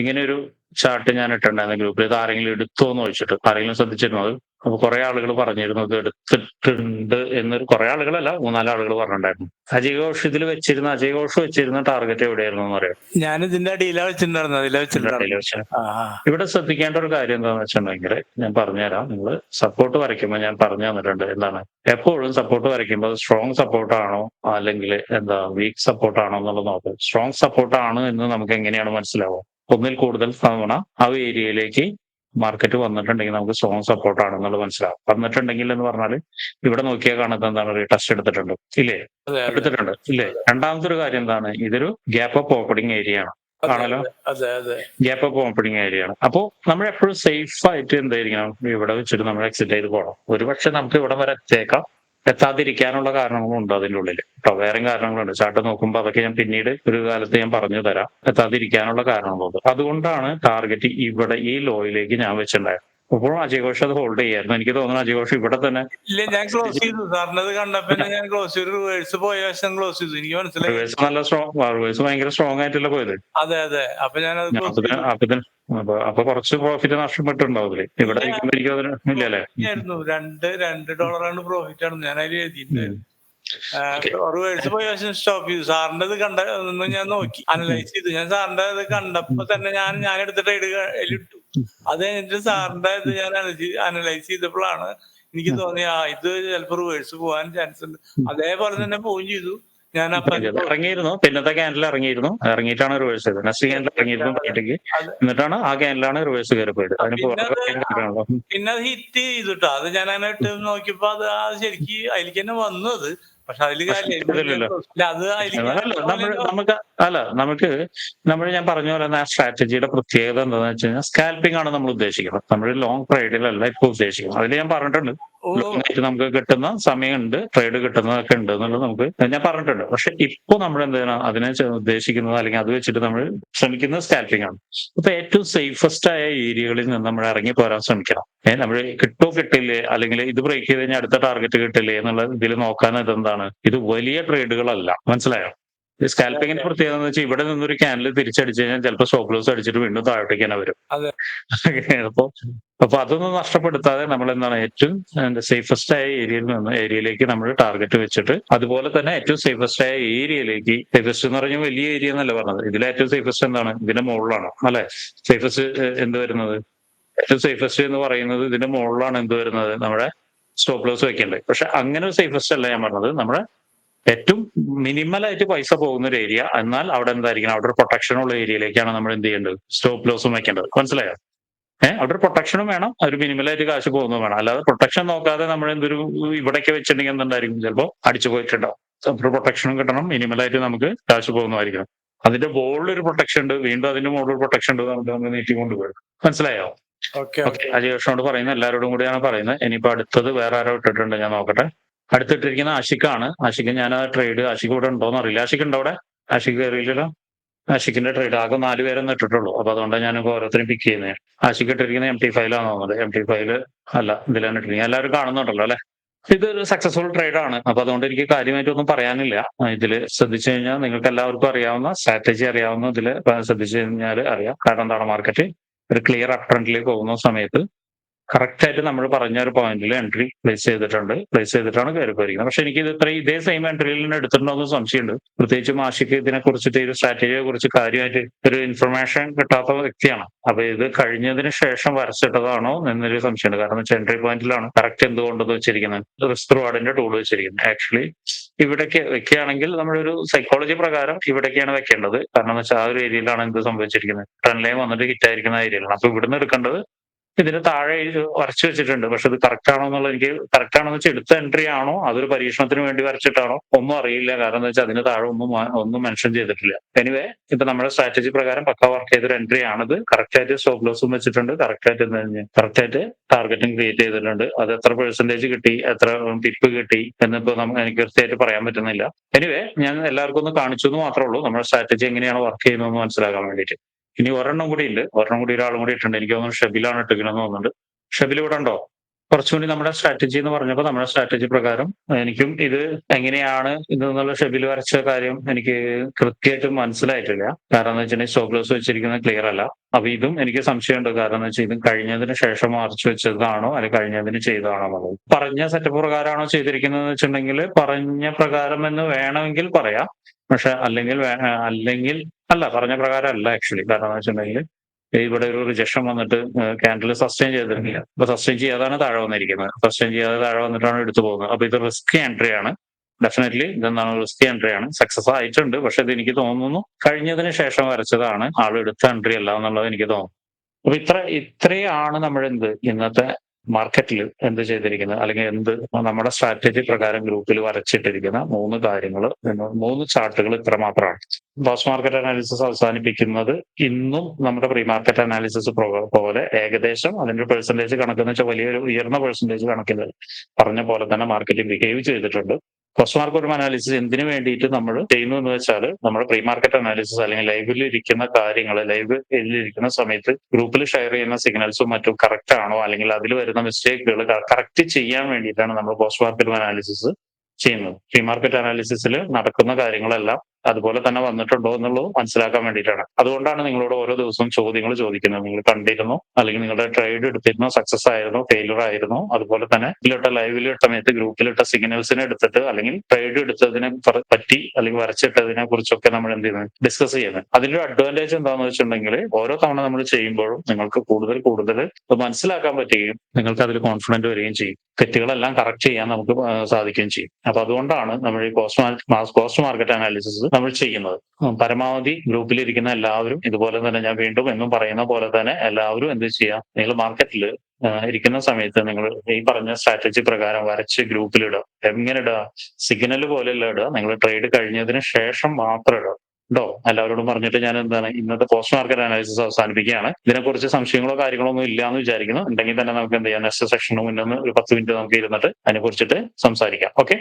ഇങ്ങനെ ഒരു ചാർട്ട് ഞാൻ ഇട്ടിട്ടുണ്ടായിരുന്നു ഗ്രൂപ്പിൽ. ഇത് ആരെങ്കിലും എടുത്തോ എന്ന് ചോദിച്ചിട്ട് ആരെങ്കിലും ശ്രദ്ധിച്ചിരുന്നത് അപ്പൊ കുറെ ആളുകൾ പറഞ്ഞിരുന്നു ഇത് എടുത്തിട്ടുണ്ട് എന്നൊരു കുറെ ആളുകളല്ല മൂന്നാൽ ആളുകൾ പറഞ്ഞിട്ടുണ്ടായിരുന്നു. അജയ് ഘോഷ് ഇതിൽ വെച്ചിരുന്ന അജയ് ഘോഷ് വെച്ചിരുന്ന ടാർഗറ്റ് എവിടെയായിരുന്നു എന്ന് പറയാം ഞാൻ ഇതിന്റെ അടിയിലാ വെച്ചിട്ടുണ്ടായിരുന്നു. ഇവിടെ ശ്രദ്ധിക്കേണ്ട ഒരു കാര്യം എന്താണെന്ന് വെച്ചിട്ടുണ്ടെങ്കിൽ ഞാൻ പറഞ്ഞുതരാം. നിങ്ങൾ സപ്പോർട്ട് വരയ്ക്കുമ്പോൾ ഞാൻ പറഞ്ഞു തന്നിട്ടുണ്ട് എന്താണ്? എപ്പോഴും സപ്പോർട്ട് വരയ്ക്കുമ്പോൾ സ്ട്രോങ് സപ്പോർട്ടാണോ അല്ലെങ്കിൽ എന്താ വീക്ക് സപ്പോർട്ടാണോ എന്നുള്ളത് നോക്കും. സ്ട്രോങ് സപ്പോർട്ട് ആണ് എന്ന് നമുക്ക് എങ്ങനെയാണ് മനസ്സിലാവുക? ഒന്നിൽ കൂടുതൽ തവണ ആ ഏരിയയിലേക്ക് മാർക്കറ്റ് വന്നിട്ടുണ്ടെങ്കിൽ നമുക്ക് സ്ട്രോങ് സപ്പോർട്ട് ആണെന്നുള്ളത് മനസ്സിലാവും. വന്നിട്ടുണ്ടെങ്കിൽ എന്ന് പറഞ്ഞാൽ ഇവിടെ നോക്കിയാൽ കാണുന്നത് എന്താണ്? ടെസ്റ്റ് എടുത്തിട്ടുണ്ട്. ഇല്ലേ? എടുത്തിട്ടുണ്ട്. ഇല്ലേ? രണ്ടാമത്തെ ഒരു കാര്യം എന്താണ്? ഇതൊരു ഗ്യാപ്പ് ഓഫ് ഓപ്പണിംഗ് ഏരിയ ആണ്. ആണല്ലോ? ഗ്യാപ്പ് ഓഫ് ഓപ്പണിംഗ് ഏരിയ ആണ്. അപ്പോൾ നമ്മൾ എപ്പോഴും സേഫ് ആയിട്ട് എന്തായിരിക്കണം? ഇവിടെ വെച്ചിട്ട് നമ്മൾ എക്സിറ്റ് ചെയ്ത് പോകണം ഒരുപക്ഷെ നമുക്ക് ഇവിടെ വരെ എത്തിയേക്കാം. എത്താതിരിക്കാനുള്ള കാരണങ്ങളും ഉണ്ട് അതിന്റെ ഉള്ളിൽ. കേട്ടോ വേറെ കാരണങ്ങളുണ്ട്. ചാട്ട് നോക്കുമ്പോൾ അതൊക്കെ ഞാൻ പിന്നീട് ഒരു കാലത്ത് ഞാൻ പറഞ്ഞു തരാം. എത്താതിരിക്കാനുള്ള കാരണങ്ങളുണ്ട്. അതുകൊണ്ടാണ് ടാർഗറ്റ് ഇവിടെ ഈ ലോയിലേക്ക് ഞാൻ വെച്ചിട്ടുണ്ടായത്. അപ്പോഴും അജയഘോഷ് അത് ഹോൾഡ് ചെയ്യായിരുന്നു. എനിക്ക് തോന്നുന്നു അജയഘോഷ് ഇവിടെ തന്നെ ഇല്ല ഞാൻ ക്ലോസ് ചെയ്തു. സാറിനത് കണ്ടപ്പോ ഞാൻ ക്ലോസ് ചെയ്തു. റിവേഴ്സ് പോയ വശം ക്ലോസ് ചെയ്തു. എനിക്ക് മനസ്സിലായി. റിവേഴ്സ് നല്ല സ്ട്രോങ് റിവേഴ്സ് ഭയങ്കര സ്ട്രോങ് ആയിട്ടല്ല പോയത്. അതെ അതെ. അപ്പൊ ഞാനത് ഞാൻ അപ്പൊ അപ്പൊ കുറച്ച് പ്രോഫിറ്റ് നഷ്ടപ്പെട്ടുണ്ടാവില്ലേ ഇതിൽ ഇവിടെ. എനിക്ക് അതിന് ഇല്ലല്ലേ രണ്ട് രണ്ട് ഡോളറാണ് പ്രോഫിറ്റ് ആണ്. ഞാൻ അതിൽ എഴുതിയിട്ടുണ്ട്. Okay. റിവേഴ്സ് പോയ വശം സ്റ്റോപ്പ് ചെയ്തു. സാറിന്റെ ഇത് കണ്ട ഞാൻ നോക്കി. അനലൈസ് ചെയ്തു. ഞാൻ സാറിന്റെ ഇത് കണ്ടപ്പോ തന്നെ ഞാൻ ഞാൻ എടുത്ത ട്രേഡ് ഇട്ടു. അത് കഴിഞ്ഞിട്ട് സാറിന്റെ ഇത് ഞാൻ അനലൈസ് ചെയ്തപ്പോഴാണ് എനിക്ക് തോന്നി ആ ഇത് ചിലപ്പോ റിവേഴ്സ് പോകാൻ ചാൻസ് ഉണ്ട്. അതേപോലെ തന്നെ പോവുകയും ചെയ്തു. ഞാൻ ഇറങ്ങിയിരുന്നു. പിന്നത്തെ ക്യാൻഡിൽ ഇറങ്ങിയിരുന്നു. ഇറങ്ങിയിട്ടാണ് റിവേഴ്സ് ചെയ്തത്. നെക്സ്റ്റ് ക്യാൻഡിൽ ഇറങ്ങിയിരുന്നു താഴേക്ക് എന്നിട്ടാണ് ആ ക്യാൻഡിലാണ് റിവേഴ്സ് കയറി പോയത് പിന്നെ അത് കാര്യങ്ങളോ പിന്നെ അത് ഹിറ്റ് ചെയ്തിട്ടോ അത് ഞാൻ അങ്ങനെ ഇട്ട് നോക്കിയപ്പോ അത് ആ ശരിക്ക് അതിലേക്ക് തന്നെ വന്നത് പക്ഷെ അല്ല നമുക്ക് അല്ല നമുക്ക് നമ്മൾ ഞാൻ പറഞ്ഞ പോലെ ആ സ്ട്രാറ്റജിയുടെ പ്രത്യേകത എന്താണെന്ന് വെച്ച് കഴിഞ്ഞാൽ സ്കാൽപ്പിംഗ് ആണ് നമ്മൾ ഉദ്ദേശിക്കുന്നത്. നമ്മൾ ലോങ് ട്രേഡിലല്ല ഇപ്പൊ ഉദ്ദേശിക്കുന്നത്. അതിൽ ഞാൻ പറഞ്ഞിട്ടുണ്ട്. ലോങ് ആയിട്ട് നമുക്ക് കിട്ടുന്ന സമയമുണ്ട് ട്രേഡ് കിട്ടുന്നതൊക്കെ ഉണ്ട് എന്നുള്ളത് നമുക്ക് ഞാൻ പറഞ്ഞിട്ടുണ്ട്. പക്ഷെ ഇപ്പൊ നമ്മൾ എന്താണ് അതിനെ ഉദ്ദേശിക്കുന്നത് അല്ലെങ്കിൽ അത് വെച്ചിട്ട് നമ്മൾ ശ്രമിക്കുന്നത് സ്കാൽപ്പിംഗ് ആണ്. അപ്പൊ ഏറ്റവും സേഫസ്റ്റ് ആയ ഏരിയകളിൽ നിന്ന് നമ്മൾ ഇറങ്ങി പോരാൻ ശ്രമിക്കണം. ഏഹ് നമ്മൾ കിട്ടോ കിട്ടില്ലേ അല്ലെങ്കിൽ ഇത് ബ്രേക്ക് ചെയ്ത് കഴിഞ്ഞാൽ അടുത്ത ടാർഗറ്റ് കിട്ടില്ലേ എന്നുള്ള ഇതിൽ നോക്കാൻ ഇതെന്താണ് ഇത് വലിയ ട്രേഡുകളല്ല. മനസ്സിലായോ? സ്കാൽപ്പിങ്ങിന്റെ പ്രത്യേകത എന്ന് വെച്ചാൽ ഇവിടെ നിന്നൊരു ക്യാനിൽ തിരിച്ചടിച്ചു കഴിഞ്ഞാൽ ചിലപ്പോൾ സ്റ്റോപ്പ് ലോസ് അടിച്ചിട്ട് വീണ്ടും താഴോട്ടേക്ക് തന്നെ വരും. അപ്പൊ അപ്പൊ അതൊന്നും നഷ്ടപ്പെടുത്താതെ നമ്മൾ എന്താണ് ഏറ്റവും സേഫസ്റ്റ് ആയ ഏരിയയിൽ നിന്ന് ഏരിയയിലേക്ക് നമ്മൾ ടാർഗറ്റ് വെച്ചിട്ട് അതുപോലെ തന്നെ ഏറ്റവും സേഫസ്റ്റ് ആയ ഏരിയയിലേക്ക് സേഫസ്റ്റ് എന്ന് പറഞ്ഞാൽ വലിയ ഏരിയ എന്നല്ല പറഞ്ഞത്. ഇതിലെ ഏറ്റവും സേഫസ്റ്റ് എന്താണ്? ഇതിന്റെ മുകളിലാണ്. അല്ലെ? സേഫസ്റ്റ് എന്ത് വരുന്നത്? ഏറ്റവും സേഫസ്റ്റ് എന്ന് പറയുന്നത് ഇതിന്റെ മുകളിലാണ് എന്ത് വരുന്നത്? നമ്മുടെ സ്റ്റോപ്പ് ലോസ് വെക്കേണ്ടത്. പക്ഷെ അങ്ങനെ ഒരു സേഫസ്റ്റ് അല്ല ഞാൻ പറഞ്ഞത്. നമ്മുടെ ഏറ്റവും മിനിമൽ ആയിട്ട് പൈസ പോകുന്ന ഒരു ഏരിയ എന്നാൽ അവിടെ എന്തായിരിക്കണം? അവിടെ ഒരു പ്രൊട്ടക്ഷൻ ഉള്ള ഏരിയയിലേക്കാണ് നമ്മൾ എന്ത് ചെയ്യേണ്ടത്? സ്റ്റോപ്പ് ലോസും വെക്കേണ്ടത്. മനസ്സിലായോ? ഏഹ് അവിടെ ഒരു പ്രൊട്ടക്ഷനും വേണം. ഒരു മിനിമലായിട്ട് കാശ് പോകുന്നതും വേണം. അല്ലാതെ പ്രൊട്ടക്ഷൻ നോക്കാതെ നമ്മൾ എന്തൊരു ഇവിടേക്ക് വെച്ചിട്ടുണ്ടെങ്കിൽ എന്തുണ്ടായിരിക്കും ചിലപ്പോൾ അടിച്ചു പോയിട്ടുണ്ടാവും. ഒരു പ്രൊട്ടക്ഷനും കിട്ടണം. മിനിമലായിട്ട് നമുക്ക് കാശ് പോകുന്നതായിരിക്കണം. അതിന്റെ ബോളിൽ ഒരു പ്രൊട്ടക്ഷൻ ഉണ്ട്. വീണ്ടും അതിന്റെ മുകളിൽ പ്രൊട്ടക്ഷൻ ഉണ്ട്. നമുക്ക് നമ്മൾ നീട്ടിക്കൊണ്ട് പോയി മനസ്സിലായോ? ഓക്കെ പറയുന്നത് പറയുന്ന എല്ലാവരോടും കൂടിയാണ് പറയുന്നത്. ഇനിയിപ്പോ അടുത്തത് വേറെ ആരോ ഇട്ടിട്ടുണ്ട് ഞാൻ നോക്കട്ടെ. അടുത്തിട്ടിരിക്കുന്ന ആഷിഖാണ് ആഷിഖ് ഞാൻ ആ ട്രേഡ് ആഷിഖ് ഇവിടെ ഉണ്ടോന്ന് അറിയില്ല. ആഷിഖ് ഉണ്ടോ അവിടെ? ആഷിഖ് കയറിയില്ലല്ലോ? ആഷിഖിന്റെ ട്രേഡ് ആകെ നാല് പേരൊന്നും ഇട്ടിട്ടുള്ളൂ. അപ്പൊ അതുകൊണ്ടാണ് ഞാൻ ഓരോരുത്തരും പിക്ക് ചെയ്യുന്നത് ആഷിഖ് ഇട്ടിരിക്കുന്ന എം ടി ഫൈലാണ് തോന്നുന്നത്. എം ടി ഫൈൽ അല്ല ഇതിലാണ് ഇട്ടിരിക്കുന്നത്. എല്ലാവരും കാണുന്നുണ്ടല്ലോ അല്ലെ? ഇതൊരു സക്സസ്ഫുൾ ട്രേഡ് ആണ്. അപ്പൊ അതുകൊണ്ട് എനിക്ക് കാര്യമായിട്ടൊന്നും പറയാനില്ല. ഇതിൽ ശ്രദ്ധിച്ചു കഴിഞ്ഞാൽ നിങ്ങൾക്ക് എല്ലാവർക്കും അറിയാവുന്ന സ്ട്രാറ്റജി അറിയാവുന്ന ഇതിൽ ശ്രദ്ധിച്ചു കഴിഞ്ഞാൽ അറിയാം. കാരണം എന്താണ് മാർക്കറ്റ് ഒരു ക്ലിയർ അപ് പോകുന്ന സമയത്ത് കറക്റ്റ് ആയിട്ട് നമ്മൾ പറഞ്ഞ ഒരു പോയിന്റിൽ എൻട്രി പ്ലേസ് ചെയ്തിട്ടുണ്ട്. പ്ലേസ് ചെയ്തിട്ടാണ് കയറി പോയിരിക്കുന്നത് പക്ഷെ എനിക്ക് ഇത് ഇത്രയും ഇതേ സെയിം എൻട്രിയിൽ നിന്ന് എടുത്തിട്ടുണ്ടോ എന്ന് സംശയമുണ്ട്. പ്രത്യേകിച്ച് മാഷിക്ക് ഇതിനെ കുറിച്ചിട്ട് ഒരു സ്ട്രാറ്റജിയെ കുറിച്ച് കാര്യമായിട്ട് ഒരു ഇൻഫർമേഷൻ കിട്ടാത്ത വ്യക്തിയാണ്. അപ്പൊ ഇത് കഴിഞ്ഞതിന് ശേഷം വരച്ചിട്ടതാണോ എന്നൊരു സംശയമുണ്ട്. കാരണം വെച്ചാൽ എൻട്രി പോയിന്റിലാണ് കറക്റ്റ് എന്തുകൊണ്ടെന്ന് വെച്ചിരിക്കുന്നത്. റിസ്ക് റിവാർഡിന്റെ ടൂൾ വെച്ചിരിക്കുന്നത്. ആക്ച്വലി ഇവിടേക്ക് വെക്കുകയാണെങ്കിൽ നമ്മളൊരു സൈക്കോളജി പ്രകാരം ഇവിടേക്കാണ് വെക്കേണ്ടത്. കാരണം വെച്ചാൽ ആ ഒരു ഏരിയയിലാണ് എന്ത് സംഭവിച്ചിരിക്കുന്നത്. ട്രെൻഡ് ലൈൻ വന്നിട്ട് ഹിറ്റ് ആയിരിക്കുന്ന ഏരിയയിലാണ് അപ്പൊ ഇവിടുന്ന് എടുക്കേണ്ടത് ഇതിന് താഴെ വരച്ചു വെച്ചിട്ടുണ്ട്. പക്ഷെ ഇത് കറക്റ്റ് ആണോ എന്നുള്ളത് എനിക്ക് കറക്റ്റ് ആണോ എന്ന് വെച്ചാൽ എടുത്ത എൻട്രി ആണോ അതൊരു പരീക്ഷണത്തിന് വേണ്ടി വരച്ചിട്ടാണോ ഒന്നും അറിയില്ല. കാരണം എന്താ വെച്ചാൽ അതിന് താഴെ ഒന്നും ഒന്നും മെൻഷൻ ചെയ്തിട്ടില്ല. എനിവേ ഇപ്പൊ നമ്മുടെ സ്ട്രാറ്റജി പ്രകാരം പക്ക വർക്ക് ചെയ്തൊരു എൻട്രി ആണിത്. കറക്റ്റ് ആയിട്ട് സ്റ്റോപ്പ് ലോസും വെച്ചിട്ടുണ്ട്. കറക്റ്റ് ആയിട്ട് കറക്റ്റ് ആയിട്ട് ടാർഗറ്റും ക്രിയേറ്റ് ചെയ്തിട്ടുണ്ട്. അത് എത്ര പെർസെന്റേജ് കിട്ടി? എത്ര ടിപ്പ് കിട്ടി? എന്നിപ്പോ നമുക്ക് എനിക്ക് കൃത്യമായിട്ട് പറയാൻ പറ്റുന്നില്ല. എനിവേ ഞാൻ എല്ലാവർക്കും ഒന്ന് കാണിച്ചു എന്ന് മാത്രമേ ഉള്ളൂ. നമ്മുടെ സ്ട്രാറ്റജി എങ്ങനെയാണ് വർക്ക് ചെയ്യുന്നതെന്ന് മനസ്സിലാക്കാൻ വേണ്ടിയിട്ട്. ഇനി ഒരെണ്ണം കൂടി ഉണ്ട് ഒരെണ്ണം കൂടി ഒരാളും കൂടി ഇട്ടുണ്ട് എനിക്ക് തോന്നുന്നു ഷബിലാണ് ഇട്ടിരിക്കണമെന്ന് തോന്നുന്നുണ്ട്. ഷബിൽ ഇവിടെ ഉണ്ടോ? കുറച്ചുകൂടി നമ്മുടെ സ്ട്രാറ്റജി എന്ന് പറഞ്ഞപ്പോൾ നമ്മുടെ സ്ട്രാറ്റജി പ്രകാരം എനിക്കും ഇത് എങ്ങനെയാണ് ഇത് എന്നുള്ള ഷെബിൽ വരച്ച കാര്യം എനിക്ക് കൃത്യമായിട്ട് മനസ്സിലായിട്ടില്ല. കാരണം എന്ന് വെച്ചിട്ടുണ്ടെങ്കിൽ സ്റ്റോപ്പ് ലോസ് വെച്ചിരിക്കുന്നത് ക്ലിയർ അല്ല. അപ്പൊ ഇതും എനിക്ക് സംശയമുണ്ട്. കാരണം എന്ന് വെച്ചാൽ ഇതും കഴിഞ്ഞതിന് ശേഷം മറച്ചു വെച്ചതാണോ അല്ലെങ്കിൽ കഴിഞ്ഞതിന് ചെയ്തതാണോ എന്നുള്ളത്. പറഞ്ഞ സെറ്റപ്പ് പ്രകാരമാണോ ചെയ്തിരിക്കുന്നത് വെച്ചിട്ടുണ്ടെങ്കിൽ പറഞ്ഞ പ്രകാരം എന്ന് വേണമെങ്കിൽ പറയാം. പക്ഷെ അല്ലെങ്കിൽ അല്ലെങ്കിൽ അല്ല പറഞ്ഞ പ്രകാരം അല്ല ആക്ച്വലി കാരണം എന്ന് വെച്ചിട്ടുണ്ടെങ്കിൽ ഇവിടെ ഒരു റിജക്ഷൻ വന്നിട്ട് ക്യാൻഡിൽ സസ്റ്റെയിൻ ചെയ്തിട്ടില്ല. അപ്പൊ സസ്റ്റെയിൻ ചെയ്യാതാണ് താഴെ വന്നിരിക്കുന്നത്. സസ്റ്റെയിൻ ചെയ്യാതെ താഴെ വന്നിട്ടാണ് എടുത്തു പോകുന്നത്. അപ്പൊ ഇത് റിസ്ക് എൻട്രി ആണ്. ഡെഫിനറ്റ്ലി ഇതെന്താണ് റിസ്ക് എൻട്രി ആണ്. സക്സസ് ആയിട്ടുണ്ട്. പക്ഷെ ഇത് എനിക്ക് തോന്നുന്നു കഴിഞ്ഞതിന് ശേഷം വരച്ചതാണ്. ആൾ എടുത്ത എൻട്രി അല്ല എന്നുള്ളത് എനിക്ക് തോന്നുന്നു. അപ്പൊ ഇത്ര ഇത്രയാണ് നമ്മൾ എന്ത് ഇന്നത്തെ മാർക്കറ്റിൽ എന്ത് ചെയ്തിരിക്കുന്നത്? അല്ലെങ്കിൽ എന്ത് നമ്മുടെ സ്ട്രാറ്റജി പ്രകാരം ഗ്രൂപ്പിൽ വരച്ചിട്ടിരിക്കുന്ന മൂന്ന് കാര്യങ്ങൾ മൂന്ന് ചാർട്ടുകൾ ഇത്ര മാത്രമാണ്. ബോസ് മാർക്കറ്റ് അനാലിസിസ് അവസാനിപ്പിക്കുന്നത് ഇന്നും നമ്മുടെ പ്രീ മാർക്കറ്റ് അനാലിസിസ് പോലെ ഏകദേശം അതിന്റെ പെർസെന്റേജ് കണക്കെന്ന് വെച്ചാൽ വലിയൊരു ഉയർന്ന പെർസെന്റേജ് കണക്കിൽ പറഞ്ഞ പോലെ തന്നെ മാർക്കറ്റ് ബിഹേവ് ചെയ്തിട്ടുണ്ട്. പോസ്റ്റ് മാർക്കറ്റ് അനാലിസിസ് എന്തിനു വേണ്ടിയിട്ട് നമ്മൾ ചെയ്യുന്നു എന്ന് വെച്ചാൽ നമ്മുടെ പ്രീ മാർക്കറ്റ് അനാലിസിസ് അല്ലെങ്കിൽ ലൈവിൽ ഇരിക്കുന്ന കാര്യങ്ങൾ ലൈവ് ഇരിക്കുന്ന സമയത്ത് ഗ്രൂപ്പിൽ ഷെയർ ചെയ്യുന്ന സിഗ്നൽസും മറ്റും കറക്റ്റ് ആണോ? അല്ലെങ്കിൽ അതിൽ വരുന്ന മിസ്റ്റേക്കുകൾ കറക്റ്റ് ചെയ്യാൻ വേണ്ടിയിട്ടാണ് നമ്മൾ പോസ്റ്റ് മാർക്കറ്റ് അനാലിസിസ് ചെയ്യുന്നത്. പ്രീ മാർക്കറ്റ് അനാലിസിസിൽ നടക്കുന്ന കാര്യങ്ങളെല്ലാം അതുപോലെ തന്നെ വന്നിട്ടുണ്ടോ എന്നുള്ളത് മനസ്സിലാക്കാൻ വേണ്ടിയിട്ടാണ്. അതുകൊണ്ടാണ് നിങ്ങളോട് ഓരോ ദിവസവും ചോദ്യങ്ങൾ ചോദിക്കുന്നത്. നിങ്ങൾ കണ്ടിരുന്നു? അല്ലെങ്കിൽ നിങ്ങളുടെ ട്രേഡ് എടുത്തിരുന്നു? സക്സസ് ആയിരുന്നു? ഫെയിലർ ആയിരുന്നു? അതുപോലെ തന്നെ ഇതിലിട്ട ലൈവിലിട്ട സമയത്ത് ഗ്രൂപ്പിലിട്ട സിഗ്നൽസിനെ എടുത്തിട്ട് അല്ലെങ്കിൽ ട്രേഡ് എടുത്തതിനെ പറ്റി അല്ലെങ്കിൽ വരച്ചിട്ടതിനെ കുറിച്ചൊക്കെ നമ്മൾ എന്ത് ചെയ്യുന്നത്? ഡിസ്കസ് ചെയ്യുന്നത്. അതിന്റെ അഡ്വാന്റേജ് എന്താണെന്ന് വെച്ചിട്ടുണ്ടെങ്കിൽ ഓരോ തവണ നമ്മൾ ചെയ്യുമ്പോഴും നിങ്ങൾക്ക് കൂടുതൽ കൂടുതൽ മനസ്സിലാക്കാൻ പറ്റുകയും നിങ്ങൾക്ക് അതിൽ കോൺഫിഡന്റ് വരികയും ചെയ്യും. തെറ്റുകളെല്ലാം കറക്റ്റ് ചെയ്യാൻ നമുക്ക് സാധിക്കുകയും ചെയ്യും. അപ്പൊ അതുകൊണ്ടാണ് നമ്മൾ ഈ കോസ്റ്റ് കോസ്റ്റ് മാർക്കറ്റ് അനാലിസിസ് നമ്മൾ ചെയ്യുന്നത്. പരമാവധി ഗ്രൂപ്പിൽ ഇരിക്കുന്ന എല്ലാവരും ഇതുപോലെ തന്നെ ഞാൻ വീണ്ടും എന്നും പറയുന്ന പോലെ തന്നെ എല്ലാവരും എന്ത് ചെയ്യാം നിങ്ങൾ മാർക്കറ്റിൽ ഇരിക്കുന്ന സമയത്ത് നിങ്ങൾ ഈ പറഞ്ഞ സ്ട്രാറ്റജി പ്രകാരം വരച്ച് ഗ്രൂപ്പിൽ ഇടുക എങ്ങനെ ഇടുക? സിഗ്നൽ പോലെയുള്ള ഇടുക. നിങ്ങൾ ട്രേഡ് കഴിഞ്ഞതിന് ശേഷം മാത്രം ഇടുക. ഉണ്ടോ എല്ലാവരോടും പറഞ്ഞിട്ട് ഞാൻ എന്താണ് ഇന്നത്തെ പോസ്റ്റ് മാർക്കറ്റ് അനാലിസിസ് അവസാനിപ്പിക്കുകയാണ്. ഇതിനെക്കുറിച്ച് സംശയങ്ങളോ കാര്യങ്ങളോ ഒന്നും ഇല്ല എന്ന് വിചാരിക്കുന്നു. ഉണ്ടെങ്കിൽ തന്നെ നമുക്ക് എന്ത് ചെയ്യാം നെക്സ്റ്റ് സെക്ഷന് മുന്നേ ഒരു പത്ത് മിനിറ്റ് നമുക്ക് ഇരുന്നിട്ട് അതിനെ കുറിച്ചിട്ട് സംസാരിക്കാം. ഓക്കെ